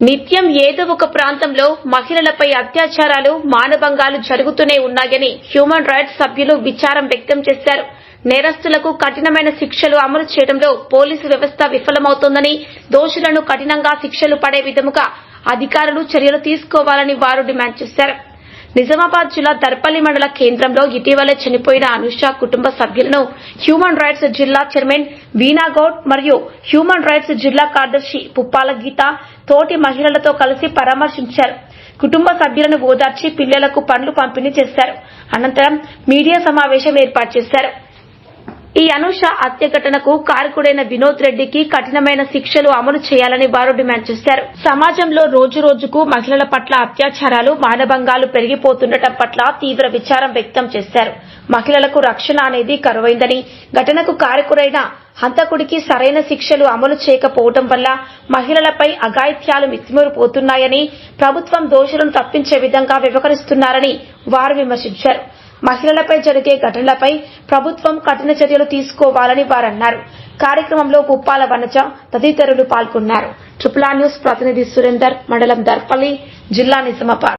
నిత్యం ఏదో ఒక ప్రాంతంలో మహిళలపై అత్యాచారాలు మానభంగాలు జరుగుతూనే ఉన్నాయని హ్యూమన్ రైట్స్ సభ్యులు విచారం వ్యక్తం చేశారు. నేరస్తులకు కఠినమైన శిక్షలు అమలు చేయడంలో పోలీసు వ్యవస్థ విఫలమవుతోందని దోషులను కఠినంగా శిక్షలు పడే విధముగా అధికారులు చర్యలు తీసుకోవాలని వారు డిమాండ్ చేశారు. నిజామాబాద్ జిల్లా దర్పల్లి మండల కేంద్రంలో ఇటీవలే చనిపోయిన అనుష కుటుంబ సభ్యులను హ్యూమన్ రైట్స్ జిల్లా చైర్మన్ వీణాగౌడ్ మరియు హ్యూమన్ రైట్స్ జిల్లా కార్యదర్శి పుప్పాల గీత తోటి మహిళలతో కలిసి పరామర్శించారు. కుటుంబ సభ్యులను ఓదార్చి పిల్లలకు పండ్లు పంపిణీ చేశారు. అనంతరం మీడియా సమావేశం ఏర్పాటు చేశారు. ఈ అనూష హత్య ఘటనకు కారకుడైన వినోద్ రెడ్డికి కఠినమైన శిక్షలు అమలు చేయాలని వారు డిమాండ్ చేశారు. సమాజంలో రోజు రోజుకు మహిళల పట్ల అత్యాచారాలు మానభంగాలు పెరిగిపోతుండటం పట్ల తీవ్ర విచారం వ్యక్తం చేశారు. మహిళలకు రక్షణ అనేది కరువైందని ఘటనకు కారకుడైన హంతకుడికి సరైన శిక్షలు అమలు చేయకపోవడం వల్ల మహిళలపై అఘాయిత్యాలు మితిమీరిపోతున్నాయని ప్రభుత్వం దోషులను తప్పించే విధంగా వ్యవహరిస్తున్నారని వారు విమర్శించారు. మహిళలపై జరిగే ఘటనలపై ప్రభుత్వం కఠిన చర్యలు తీసుకోవాలని వారన్నారు. కార్యక్రమంలో పుప్పాల వనజ తదితరులు పాల్గొన్నారు. ట్రిపుల్ ఆర్ న్యూస్ ప్రతినిధి సురేందర్ మండలం దర్పల్లి జిల్లా నిజామాబాద్.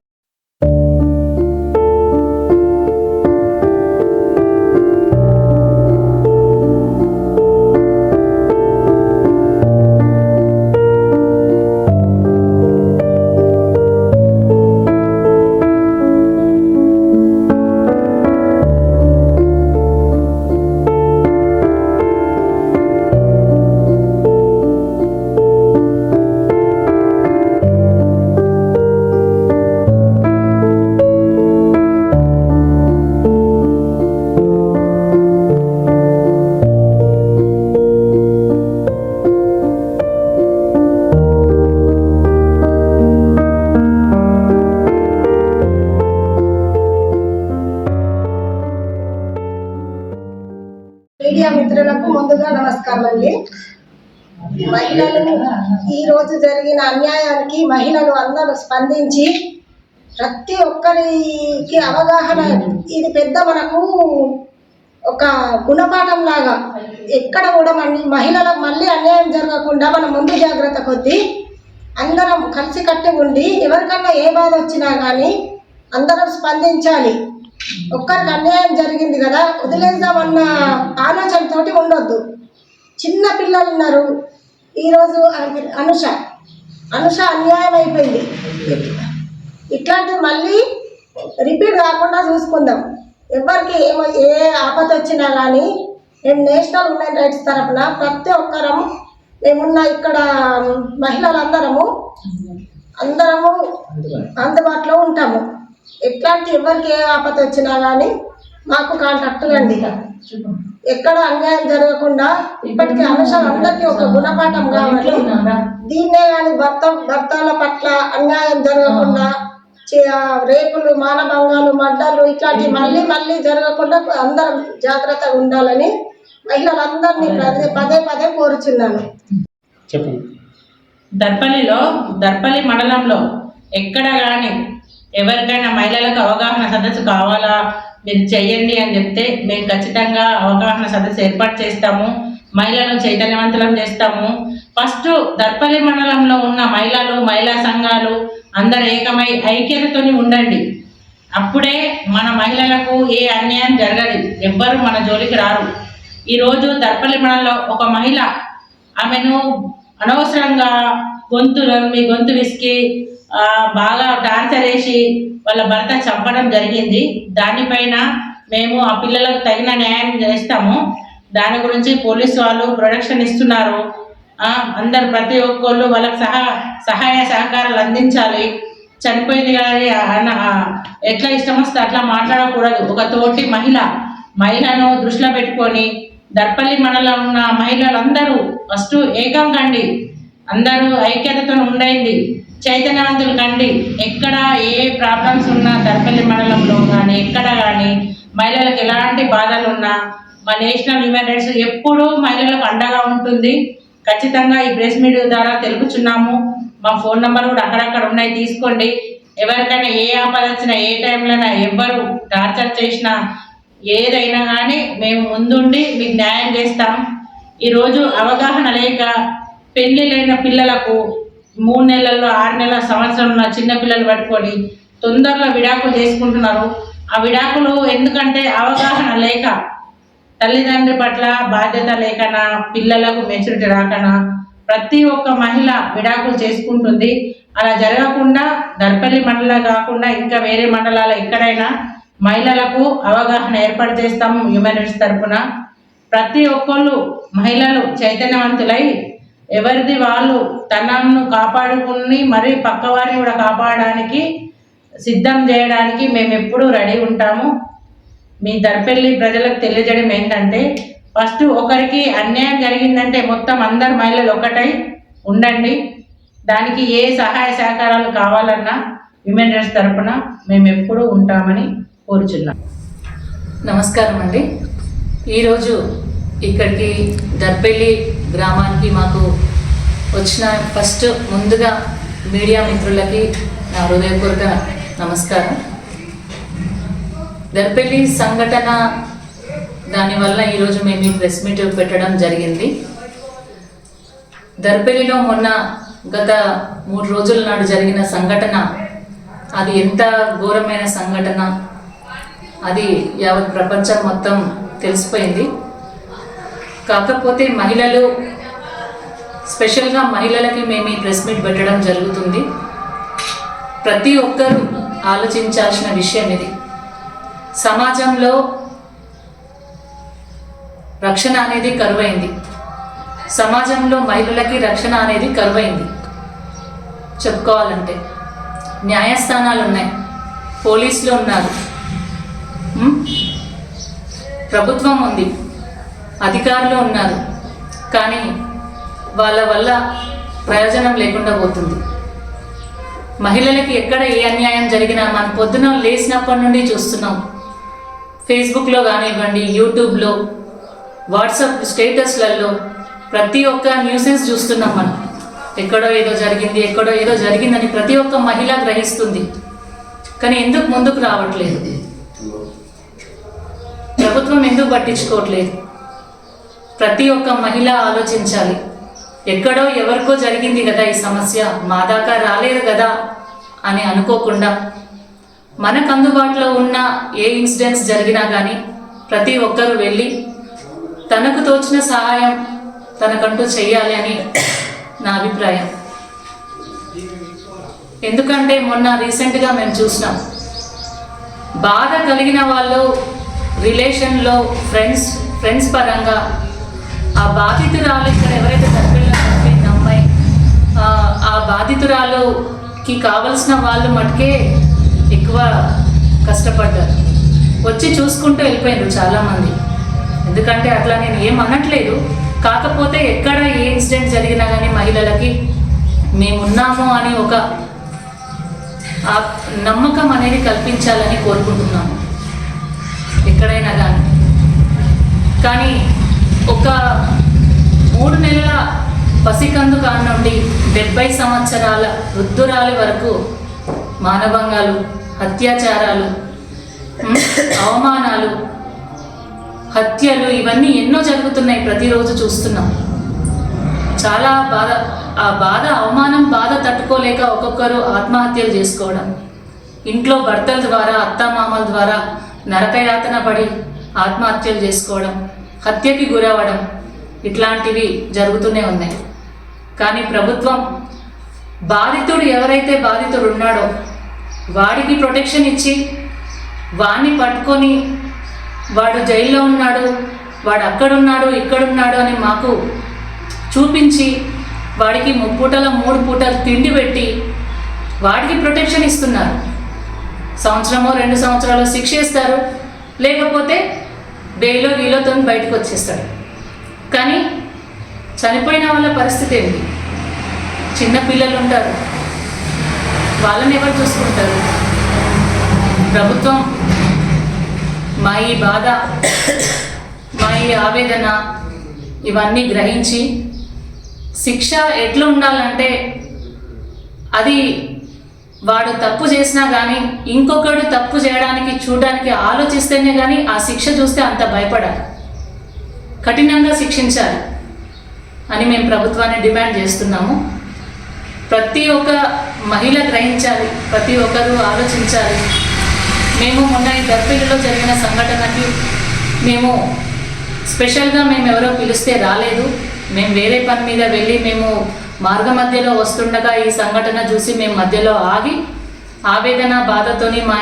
మీడియా మిత్రులకు ముందుగా నమస్కారం అండి మహిళలు ఈ రోజు జరిగిన అన్యాయానికి మహిళలు అందరూ స్పందించి ప్రతి ఒక్కరికి అవగాహన ఇది పెద్ద మనకు ఒక గుణపాఠం లాగా ఎక్కడ కూడా మన మహిళలకు మళ్ళీ అన్యాయం జరగకుండా మనం ముందు జాగ్రత్త కొద్దీ అందరం కలిసికట్టి ఉండి ఎవరికన్నా ఏ బాధ వచ్చినా కానీ అందరం స్పందించాలి. ఒక్కరికి అన్యాయం జరిగింది కదా వదిలేద్దామన్న ఆలోచనతోటి ఉండొద్దు. చిన్న పిల్లలు ఉన్నారు. ఈరోజు అను- అనుష అనుష అన్యాయం అయిపోయింది. ఇట్లాంటివి మళ్ళీ రిపీట్ కాకుండా చూసుకుందాం. ఎవరికి ఏమో ఏ ఆపద వచ్చినా కానీ మేము నేషనల్ ఉమెన్ రైట్స్ తరఫున ప్రతి ఒక్కరం మేమున్న ఇక్కడ మహిళలందరము అందరము అందుబాటులో ఉంటాము. ఎట్లాంటి ఎవరికి ఏ ఆపద వచ్చినా కానీ మాకు కాంటాక్ట్ రండి ఎక్కడ అన్యాయం జరగకుండా ఇప్పటికీ అంశాలు అందరికీ ఒక గుణపాఠం కావాలి. దీన్నే కానీ భర్త భర్తల పట్ల అన్యాయం జరగకుండా రేపులు మానభంగాలు మడ్డలు ఇట్లాంటివి మళ్ళీ మళ్ళీ జరగకుండా అందరం జాగ్రత్తగా ఉండాలని మహిళలందరినీ పదే పదే పదే కోరుచున్నాను. చెప్పండి. దర్పల్లిలో దర్పల్లి మండలంలో ఎక్కడ కానీ ఎవరికైనా మహిళలకు అవగాహన సదస్సు కావాలా? మీరు చెయ్యండి అని చెప్తే మేము ఖచ్చితంగా అవగాహన సదస్సు ఏర్పాటు చేస్తాము. మహిళలను చైతన్యవంతులం చేస్తాము. ఫస్ట్ దర్పల్లి మండలంలో ఉన్న మహిళలు మహిళా సంఘాలు అందరు ఏకమై ఐక్యతతోని ఉండండి. అప్పుడే మన మహిళలకు ఏ అన్యాయం జరగదు. ఎవ్వరు మన జోలికి రారు. ఈరోజు దర్పల్లి మండలంలో ఒక మహిళ ఆమెను అనవసరంగా గొంతు మీ గొంతు విసికి బాగా టార్చర్ వేసి వాళ్ళ భర్త చంపడం జరిగింది. దానిపైన మేము ఆ పిల్లలకు తగిన న్యాయం చేస్తాము. దాని గురించి పోలీసు వాళ్ళు ప్రొడక్షన్ ఇస్తున్నారు. అందరు ప్రతి ఒక్కళ్ళు వాళ్ళకి సహా సహాయ సహకారాలు అందించాలి. చనిపోయింది కానీ అన్న ఎట్లా ఇష్టం వస్తే అట్లా మాట్లాడకూడదు. ఒక తోటి మహిళ మహిళను దృష్టిలో పెట్టుకొని దర్పల్లి మండలం ఉన్న మహిళలందరూ ఫస్ట్ ఏకం కండి. అందరూ ఐక్యతతో ఉండండి. చైతన్యవంతులు కండి. ఎక్కడ ఏ ప్రాబ్లమ్స్ ఉన్నా తరపల్లి మండలంలో కానీ ఎక్కడ కానీ మహిళలకు ఎలాంటి బాధలు ఉన్నా మా నేషనల్ హ్యూమన్ రైట్స్ ఎప్పుడూ మహిళలకు అండగా ఉంటుంది. ఖచ్చితంగా ఈ ప్రెస్ మీడియా ద్వారా తెలుపుచున్నాము. మా ఫోన్ నెంబర్ కూడా అక్కడక్కడ ఉన్నాయి. తీసుకోండి. ఎవరికైనా ఏ ఆపద వచ్చినా ఏ టైంలోనా ఎవ్వరు టార్చర్ చేసినా ఏదైనా కానీ మేము ముందుండి మీకు న్యాయం చేస్తాం. ఈరోజు అవగాహన లేక పెళ్ళిళ్ళైన పిల్లలకు మూడు నెలల్లో ఆరు నెలల సంవత్సరంలో చిన్న పిల్లలు పట్టుకొని తొందరలో విడాకులు చేసుకుంటున్నారు ఆ విడాకులు ఎందుకంటే అవగాహన లేక తల్లిదండ్రి పట్ల బాధ్యత లేకనా పిల్లలకు మెచ్యూరిటీ రాకనా ప్రతి ఒక్క మహిళ విడాకులు చేసుకుంటుంది. అలా జరగకుండా దర్పల్లి మండలం కాకుండా ఇంకా వేరే మండలాల ఎక్కడైనా మహిళలకు అవగాహన ఏర్పాటు చేస్తాము హ్యూమన్ రైట్స్ తరఫున ప్రతి ఒక్కళ్ళు మహిళలు చైతన్యవంతులై ఎవరిది వాళ్ళు తనను కాపాడుకుని మరి పక్కవారిని కూడా కాపాడడానికి సిద్ధం చేయడానికి మేము ఎప్పుడూ రెడీ ఉంటాము. మీ దర్పల్లి ప్రజలకు తెలియజేయడం ఏంటంటే ఫస్ట్ ఒకరికి అన్యాయం జరిగిందంటే మొత్తం అందరు మహిళలు ఒకటై ఉండండి. దానికి ఏ సహాయ సహకారాలు కావాలన్నా విమెన్ రైట్స్ తరపున మేము ఎప్పుడూ ఉంటామని కోరుచున్నాం. నమస్కారం అండి. ఈరోజు ఇక్కడికి దర్పల్లి గ్రామానికి మాకు వచ్చిన ఫస్ట్ ముందుగా మీడియా మిత్రులకి నా హృదయపూర్వక నమస్కారం. దర్పల్లి సంఘటన దానివల్ల ఈరోజు మేము ఈ ప్రెస్ మీట్ పెట్టడం జరిగింది. దర్పల్లిలో మొన్న గత మూడు రోజుల నాడు జరిగిన సంఘటన అది ఎంత ఘోరమైన సంఘటన అది యావత్ ప్రపంచం మొత్తం తెలిసిపోయింది. కాకపోతే మహిళలు స్పెషల్గా మహిళలకి మేము ఈ ప్రెస్ మీట్ పెట్టడం జరుగుతుంది. ప్రతి ఒక్కరూ ఆలోచించాల్సిన విషయం ఇది. సమాజంలో రక్షణ అనేది కరువైంది. సమాజంలో మహిళలకి రక్షణ అనేది కరువైంది. చెప్పుకోవాలంటే న్యాయస్థానాలు ఉన్నాయి. పోలీసులు ఉన్నారు. ప్రభుత్వం ఉంది. అధికారులు ఉన్నారు. కానీ వాళ్ళ వల్ల ప్రయోజనం లేకుండా పోతుంది. మహిళలకి ఎక్కడ ఏ అన్యాయం జరిగినా మనం పొద్దున లేచినప్పటి నుండి చూస్తున్నాం. ఫేస్బుక్లో కానివ్వండి యూట్యూబ్లో వాట్సాప్ స్టేటస్లలో ప్రతి ఒక్క న్యూసెన్స్ చూస్తున్నాం మనం. ఎక్కడో ఏదో జరిగింది ఎక్కడో ఏదో జరిగిందని ప్రతి ఒక్క మహిళ గ్రహిస్తుంది. కానీ ఎందుకు ముందుకు రావట్లేదు? ప్రభుత్వం ఎందుకు పట్టించుకోవట్లేదు? ప్రతి ఒక్క మహిళ ఆలోచించాలి. ఎక్కడో ఎవరికో జరిగింది కదా ఈ సమస్య మా దాకా రాలేదు కదా అని అనుకోకుండా. మనకు అందుబాటులో ఉన్న ఏ ఇన్సిడెంట్స్ జరిగినా కానీ ప్రతి ఒక్కరూ వెళ్ళి తనకు తోచిన సహాయం తనకంటూ చేయాలి అని నా అభిప్రాయం. ఎందుకంటే మొన్న రీసెంట్గా మేము చూసినాం. బాధ కలిగిన వాళ్ళు రిలేషన్లో ఫ్రెండ్స్ ఫ్రెండ్స్ పరంగా ఆ బాధితురాలు ఇక్కడ ఎవరైతే తప్పిలో చనిపోయింది అమ్మాయి ఆ, ఆ బాధితురాలుకి కావలసిన వాళ్ళు మటుకే ఎక్కువ కష్టపడ్డారు. వచ్చి చూసుకుంటూ వెళ్ళిపోయారు చాలామంది. ఎందుకంటే అట్లా నేను ఏం అనట్లేదు. కాకపోతే ఎక్కడ ఏ ఇన్సిడెంట్ జరిగినా కానీ మహిళలకి మేమున్నాము అని ఒక ఆ నమ్మకం అనేది కల్పించాలని కోరుకుంటున్నాము ఎక్కడైనా కానీ కానీ ఒక మూడు నెలల పసికందు కాడి నుండి డెబ్బై సంవత్సరాల వృద్ధురాలి వరకు మానభంగాలు అత్యాచారాలు అవమానాలు హత్యలు ఇవన్నీ ఎన్నో జరుగుతున్నాయి ప్రతిరోజు చూస్తున్నాం. చాలా బాధ ఆ బాధ అవమానం బాధ తట్టుకోలేక ఒక్కొక్కరు ఆత్మహత్యలు చేసుకోవడం. ఇంట్లో భర్తల ద్వారా అత్తామామల ద్వారా నరకయాతన పడి ఆత్మహత్యలు చేసుకోవడం. హత్యకి గురవ్వడం ఇట్లాంటివి జరుగుతూనే ఉన్నాయి. కానీ ప్రభుత్వం బాధితుడు ఎవరైతే బాధితుడు ఉన్నాడో వాడికి ప్రొటెక్షన్ ఇచ్చి వాడిని పట్టుకొని వాడు జైల్లో ఉన్నాడు వాడు అక్కడున్నాడు ఇక్కడున్నాడు అని మాకు చూపించి వాడికి ముప్పూటల మూడు పూటలు తిండి పెట్టి వాడికి ప్రొటెక్షన్ ఇస్తున్నారు. సంవత్సరమో రెండు సంవత్సరాలు శిక్ష ఇస్తారు. లేకపోతే బెయిలో వీలోతో బయటకు వచ్చేస్తాడు. కానీ చనిపోయిన వాళ్ళ పరిస్థితి ఏంటి? చిన్న పిల్లలు ఉంటారు వాళ్ళని ఎవరు చూసుకుంటారు? ప్రభుత్వం మా ఈ బాధ మా ఈ ఆవేదన ఇవన్నీ గ్రహించి శిక్ష ఎట్లా ఉండాలంటే అది వాడు తప్పు చేసినా కానీ ఇంకొకడు తప్పు చేయడానికి చూడడానికి ఆలోచిస్తేనే కానీ ఆ శిక్ష చూస్తే అంత భయపడాలి కఠినంగా శిక్షించాలి అని మేము ప్రభుత్వాన్ని డిమాండ్ చేస్తున్నాము. ప్రతి ఒక్క మహిళ గ్రహించాలి ప్రతి ఒక్కరూ ఆలోచించాలి. మేము మొన్న ఈ దర్పిడిలో జరిగిన సంఘటనకి మేము స్పెషల్గా మేము ఎవరో పిలిస్తే రాలేదు. మేము వేరే పని మీద వెళ్ళి మేము మార్గ మధ్యలో వస్తుండగా ఈ సంఘటన చూసి మేము మధ్యలో ఆగి ఆవేదన బాధతోని మా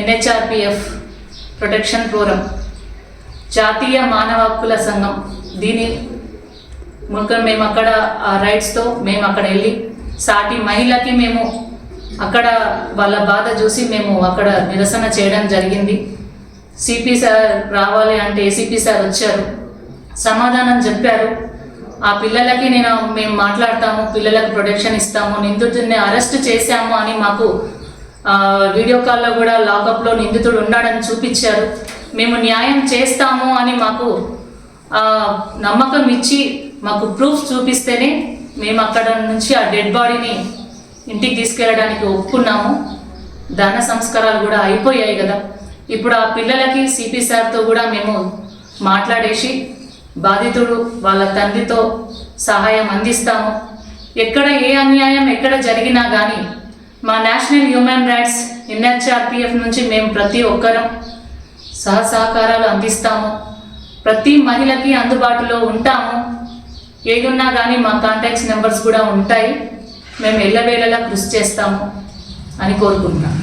ఎన్హెచ్ఆర్పిఎఫ్ ప్రొటెక్షన్ ఫోరం జాతీయ మానవ హక్కుల సంఘం దీని మునుక మేము అక్కడ ఆ రైట్స్తో మేము అక్కడ వెళ్ళి సాటి మహిళకి మేము అక్కడ వాళ్ళ బాధ చూసి మేము అక్కడ నిరసన చేయడం జరిగింది. సిపి సార్ రావాలి అంటే ఏసీపీ సార్ వచ్చారు. సమాధానం చెప్పారు. ఆ పిల్లలకి నేను మేము మాట్లాడతాము పిల్లలకు ప్రొటెక్షన్ ఇస్తాము నిందితుడిని అరెస్ట్ చేశాము అని మాకు వీడియో కాల్లో కూడా లాకప్లో నిందితుడు ఉన్నాడని చూపించారు. మేము న్యాయం చేస్తాము అని మాకు ఆ, నమ్మకం ఇచ్చి మాకు ప్రూఫ్ చూపిస్తేనే మేము అక్కడ నుంచి ఆ డెడ్ బాడీని ఇంటికి తీసుకెళ్ళడానికి ఒప్పుకున్నాము. దాన సంస్కారాలు కూడా అయిపోయాయి కదా. ఇప్పుడు ఆ పిల్లలకి సిపి సార్తో కూడా మేము మాట్లాడేసి బాధితుడు వాళ్ళ తండ్రితో సహాయం అందిస్తాము. ఎక్కడ ఏ అన్యాయం ఎక్కడ జరిగినా కానీ మా నేషనల్ హ్యూమన్ రైట్స్ ఎన్హెచ్ఆర్పిఎఫ్ నుంచి మేము ప్రతి ఒక్కరం సహ సహకారాలు అందిస్తాము. ప్రతి మహిళకి అందుబాటులో ఉంటాము. ఏదున్నా కానీ మా కాంటాక్ట్స్ నెంబర్స్ కూడా ఉంటాయి. మేము ఎల్లవేళలా కృషి చేస్తాము అని కోరుకుంటున్నాం.